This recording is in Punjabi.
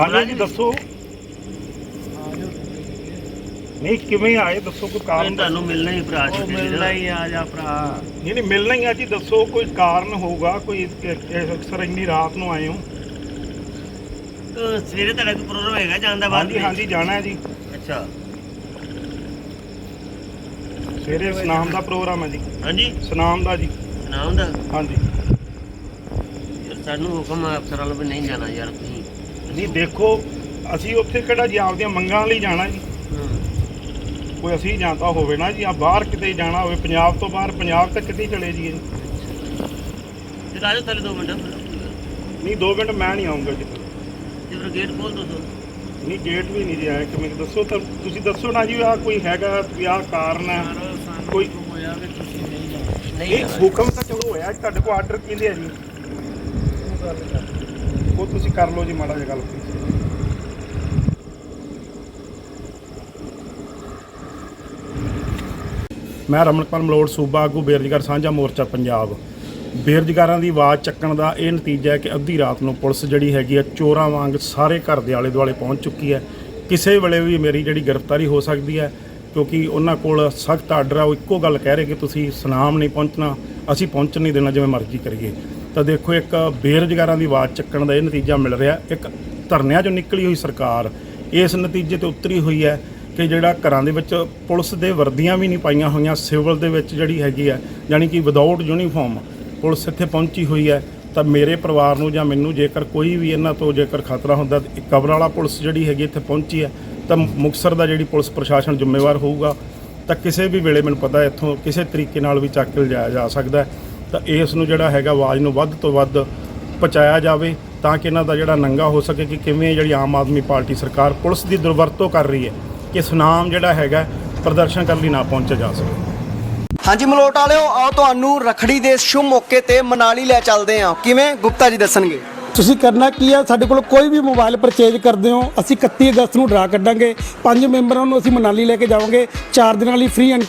ਹਾਂਜੀ ਜੀ ਦੱਸੋ। ਨਹੀਂ ਕਿਵੇਂ ਆਏ? ਦੱਸੋ ਕੋਈ ਕਾਰਨ ਤੁਹਾਨੂੰ ਮਿਲਣਾ ਹੀ ਭਰਾ ਉਹ ਜੀ ਮਿਲਣਾ ਹੀ ਆ ਜਾ ਭਰਾ। ਨਹੀਂ ਨਹੀਂ ਮਿਲਣਾ ਹੀ ਆ ਜੀ ਦੱਸੋ ਕੋਈ ਕਾਰਨ ਹੋਊਗਾ ਕੋਈ ਅਕਸਰ ਇੰਨੀ ਰਾਤ ਨੂੰ ਆਏ ਹੋ। ਅਹ ਸਵੇਰੇ ਤੁਹਾਡਾ ਕੋਈ ਪ੍ਰੋਗਰਾਮ ਹੈਗਾ ਜਾਣ ਦਾ ਬਾਅਦ ਹਾਂਜੀ ਹਾਂਜੀ ਜਾਣਾ ਹੈ ਜੀ। ਅੱਛਾ। ਸਵੇਰੇ ਸਨਾਮ ਦਾ ਪ੍ਰੋਗਰਾਮ ਹੈ ਜੀ। ਹਾਂਜੀ। ਸਨਾਮ ਦਾ ਜੀ। ਨਾਮ ਦਾ? ਹਾਂਜੀ। ਯਾਰ ਸਾਨੂੰ ਹੁਕਮ ਆ ਅਫਸਰਾਂ ਨੂੰ ਵੀ ਨਹੀਂ ਜਾਣਾ ਯਾਰ ਤੁਸੀਂ ਨਹੀਂ ਦੇਖੋ ਅਸੀਂ ਉੱਥੇ ਕਿਹੜਾ ਜੀ ਆਪਦੀਆਂ ਮੰਗਾਂ ਲਈ ਜਾਣਾ ਜੀ। ਕੋਈ ਅਸੀਂ ਜਾਂਦਾ ਹੋਵੇ ਨਾ ਜੀ ਆ ਬਾਹਰ ਕਿਤੇ ਜਾਣਾ ਹੋਵੇ ਪੰਜਾਬ ਤੋਂ ਬਾਹਰ ਪੰਜਾਬ ਤੱਕ ਕਿਤੇ ਚਲੇ ਜੀਏ ਤੇ ਰਾਜੋ ਥੱਲੇ ਦੋ ਮਿੰਟ। ਨਹੀਂ 2 ਮਿੰਟ ਮੈਂ ਨਹੀਂ ਆਉਂਗਾ ਜੀ। ਤੇ ਫਿਰ ਗੇਟ ਖੋਲ ਦੋ ਦੋ। ਨਹੀਂ ਗੇਟ ਵੀ ਨਹੀਂ ਜੀ ਆਇਆ ਕਿਵੇਂ ਦੱਸੋ ਤਾਂ ਤੁਸੀਂ ਦੱਸੋ ਨਾ ਜੀ ਆ ਕੋਈ ਹੈਗਾ ਵੀ ਆਹ ਕਾਰਨ ਹੈ। ਕੋਈ- ਹੋਇਆ ਕਿ ਤੁਸੀਂ ਨਹੀਂ ਜਾਣਾ। ਨਹੀਂ ਇਹ ਹੁਕਮ ਤਾਂ ਚਲੋ ਹੋਇਆ ਤੁਹਾਡੇ ਕੋਲ ਆਰਡਰ ਕੀ ਲਿਆ ਜੀ? ਕਰ ਉਹ ਤੁਸੀਂ ਕਰ ਲਓ ਜੀ ਮਾੜਾ ਜਿਹਾ ਗੱਲ। ਮੈਂ ਰਮਨਪਾਲ ਮਲੋੜ ਸੂਬਾ ਆਗੂ, ਬੇਰੁਜ਼ਗਾਰ ਸਾਂਝਾ ਮੋਰਚਾ ਪੰਜਾਬ। ਬੇਰੁਜ਼ਗਾਰਾਂ ਦੀ ਆਵਾਜ਼ ਚੱਕਣ ਦਾ ਇਹ ਨਤੀਜਾ ਹੈ ਕਿ ਅੱਧੀ ਰਾਤ ਨੂੰ ਪੁਲਿਸ ਜਿਹੜੀ ਹੈਗੀ ਆ ਚੋਰਾਂ ਵਾਂਗ ਸਾਰੇ ਘਰ ਦੇ ਆਲੇ ਦੁਆਲੇ ਪਹੁੰਚ ਚੁੱਕੀ ਹੈ। ਕਿਸੇ ਵੇਲੇ ਵੀ ਮੇਰੀ ਜਿਹੜੀ ਗ੍ਰਿਫਤਾਰੀ ਹੋ ਸਕਦੀ ਹੈ, ਕਿਉਂਕਿ ਉਹਨਾਂ ਕੋਲ ਸਖਤ ਆਰਡਰ ਆ, ਉਹ ਇੱਕੋ ਗੱਲ ਕਹਿ ਰਹੇ ਕਿ ਤੁਸੀਂ ਸੁਨਾਮ ਨਹੀਂ ਪਹੁੰਚਣਾ, ਅਸੀਂ ਪਹੁੰਚਣ ਨਹੀਂ ਦੇਣਾ, ਜਿਵੇਂ ਮਰਜ਼ੀ ਕਰੀਏ। ਤਾਂ ਦੇਖੋ ਇੱਕ ਬੇਰੁਜ਼ਗਾਰਾਂ ਦੀ ਆਵਾਜ਼ ਚੱਕਣ ਦਾ ਇਹ ਨਤੀਜਾ ਮਿਲ ਰਿਹਾ। ਇੱਕ ਧਰਨਿਆਂ 'ਚੋਂ ਨਿਕਲੀ ਹੋਈ ਸਰਕਾਰ, ਇਸ ਨਤੀਜੇ ਤੇ ਉਤਰੀ ਹੋਈ ਹੈ ਕਿ ਜਿਹੜਾ ਘਰਾਂ ਦੇ ਵਿੱਚ ਪੁਲਿਸ ਦੇ ਵਰਦੀਆਂ ਵੀ ਨਹੀਂ ਪਾਈਆਂ ਹੋਈਆਂ, ਸਿਵਲ ਦੇ ਵਿੱਚ ਜਿਹੜੀ ਹੈਗੀ ਹੈ, ਯਾਨੀ ਕਿ ਵਿਦਆਊਟ ਯੂਨੀਫਾਰਮ ਪੁਲਿਸ ਇੱਥੇ ਪਹੁੰਚੀ ਹੋਈ ਹੈ। ਤਾਂ ਮੇਰੇ ਪਰਿਵਾਰ ਨੂੰ ਜਾਂ ਮੈਨੂੰ ਜੇਕਰ ਕੋਈ ਵੀ ਇਹਨਾਂ ਤੋਂ ਜੇਕਰ ਖਤਰਾ ਹੁੰਦਾ ਤਾਂ ਕਬਰ ਵਾਲਾ ਪੁਲਿਸ ਜਿਹੜੀ ਹੈਗੀ ਇੱਥੇ ਪਹੁੰਚੀ ਹੈ, ਤਾਂ ਮੁਕਸਰ ਦਾ ਜਿਹੜੀ ਪੁਲਿਸ ਪ੍ਰਸ਼ਾਸਨ ਜ਼ਿੰਮੇਵਾਰ ਹੋਊਗਾ। ਤਾਂ ਕਿਸੇ ਵੀ ਵੇਲੇ ਮੈਨੂੰ ਪਤਾ ਇੱਥੋਂ ਕਿਸੇ ਤਰੀਕੇ ਨਾਲ ਵੀ ਚੱਕ ਕੇ ਲਿਜਾਇਆ ਜਾ ਸਕਦਾ ਹੈ। ਤਾਂ ਇਸ ਨੂੰ ਜਿਹੜਾ ਹੈਗਾ ਆਵਾਜ਼ ਨੂੰ ਵੱਧ ਤੋਂ ਵੱਧ ਪਹੁੰਚਾਇਆ ਜਾਵੇ ਤਾਂ ਕਿ ਇਹਨਾਂ ਦਾ ਜਿਹੜਾ ਨੰਗਾ ਹੋ ਸਕੇ ਕਿ ਕਿਵੇਂ ਜਿਹੜੀ ਆਮ ਆਦਮੀ ਪਾਰਟੀ ਸਰਕਾਰ ਪੁਲਿਸ ਦੀ ਦੁਰਵਰਤੋਂ ਕਰ ਰਹੀ ਹੈ ਕਿ ਸੁਨਾਮ ਜਿਹੜਾ ਹੈਗਾ ਪ੍ਰਦਰਸ਼ਨ ਕਰਨ ਲਈ ਨਾ ਪਹੁੰਚਿਆ ਜਾ ਸਕੇ। ਹਾਂਜੀ ਮਲੋਟ ਵਾਲਿਓ ਆਓ ਤੁਹਾਨੂੰ ਰਖੜੀ ਦੇ ਸ਼ੁਭ ਮੌਕੇ ਤੇ ਮਨਾਲੀ ਲੈ ਚੱਲਦੇ ਹਾਂ। ਕਿਵੇਂ? ਗੁਪਤਾ ਜੀ ਦੱਸਣਗੇ। ਤੁਸੀਂ ਕਰਨਾ ਕੀ ਆ? ਸਾਡੇ ਕੋਲ ਕੋਈ ਵੀ ਮੋਬਾਈਲ ਪਰਚੇਜ ਕਰਦੇ ਹੋ ਅਸੀਂ 31 ਅਗਸਤ ਨੂੰ ਡਰਾ ਕੱਢਾਂਗੇ। ਪੰਜ ਮੈਂਬਰਾਂ ਨੂੰ ਅਸੀਂ ਮਨਾਲੀ ਲੈ ਕੇ ਜਾਵਾਂਗੇ। ਚਾਰ ਦਿਨਾਂ ਲਈ ਫ੍ਰੀ ਐਂਡ